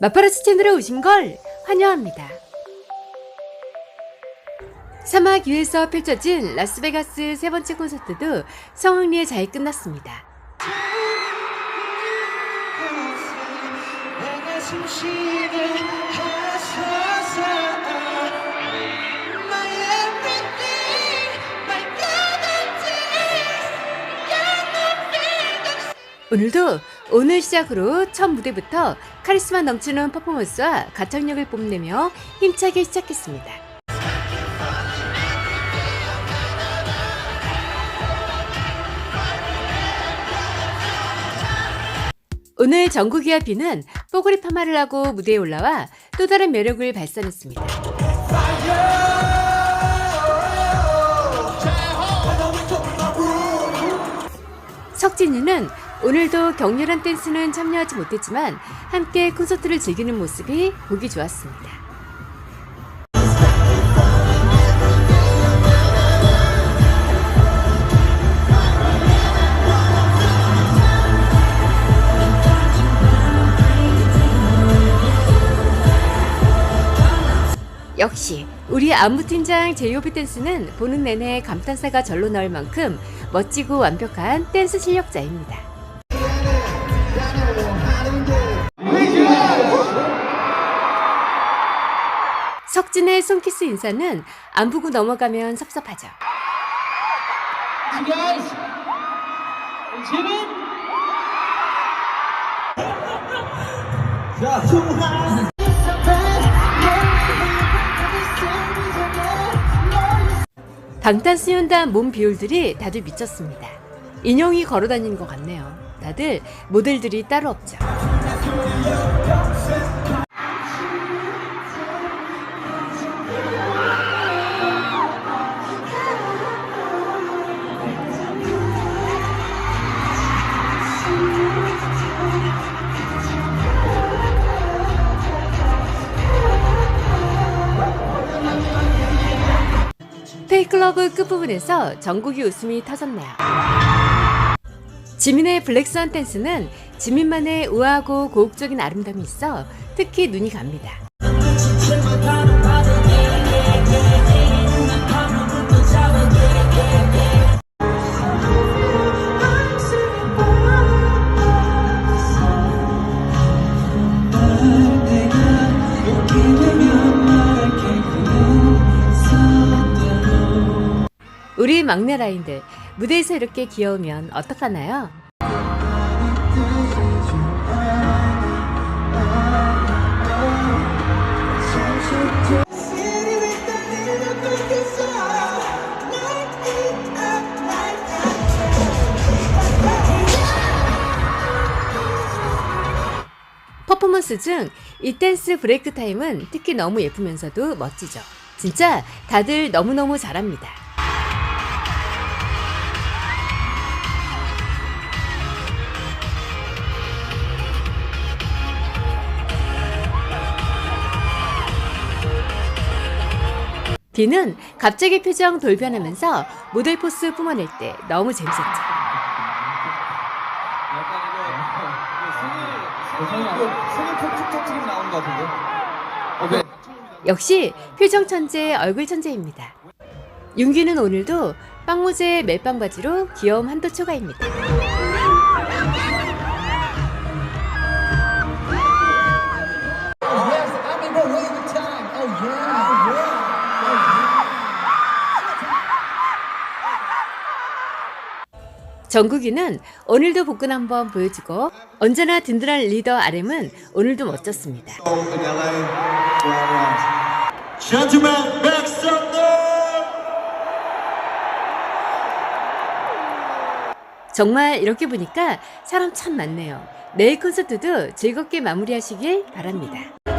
마파라치 채널에 오신 걸 환영합니다. 사막 위에서 펼쳐진 라스베가스 세 번째 콘서트도 성황리에 잘 끝났습니다. 오늘도 오늘 시작으로 첫 무대부터 카리스마 넘치는 퍼포먼스와 가창력을 뽐내며 힘차게 시작했습니다. 오늘 정국이와 비는 뽀글이 파마를 하고 무대에 올라와 또 다른 매력을 발산했습니다. 석진이는 오늘도 격렬한 댄스는 참여하지 못했지만 함께 콘서트를 즐기는 모습이 보기 좋았습니다. 역시 우리 안무팀장 제이오비 댄스는 보는 내내 감탄사가 절로 나올 만큼 멋지고 완벽한 댄스 실력자입니다. 석진의 손키스 인사는 안 보고 넘어가면 섭섭하죠. 방탄소년단 몸 비율들이 다들 미쳤습니다. 인형이 걸어다니는 것 같네요. 다들 모델들이 따로 없죠. 클러브 끝부분에서 전국이 웃음이 터졌네요. 지민의 블랙스완 댄스는 지민만의 우아하고 고혹적인 아름다움이 있어 특히 눈이 갑니다. 우리 막내 라인들 무대에서 이렇게 귀여우면 어떡하나요? 퍼포먼스 중 이 댄스 브레이크 타임은 특히 너무 예쁘면서도 멋지죠. 진짜 다들 너무너무 잘합니다. 디는 갑자기 표정 돌변하면서 모델 포스 뿜어낼 때 너무 재밌었죠. 역시 표정 천재, 얼굴 천재입니다. 윤기는 오늘도 빵모제 멜빵 바지로 귀여움 한도 초과입니다. 정국이는 오늘도 복근 한번 보여주고 언제나 든든한 리더 RM은 오늘도 멋졌습니다. 정말 이렇게 보니까 사람 참 많네요. 내일 콘서트도 즐겁게 마무리하시길 바랍니다.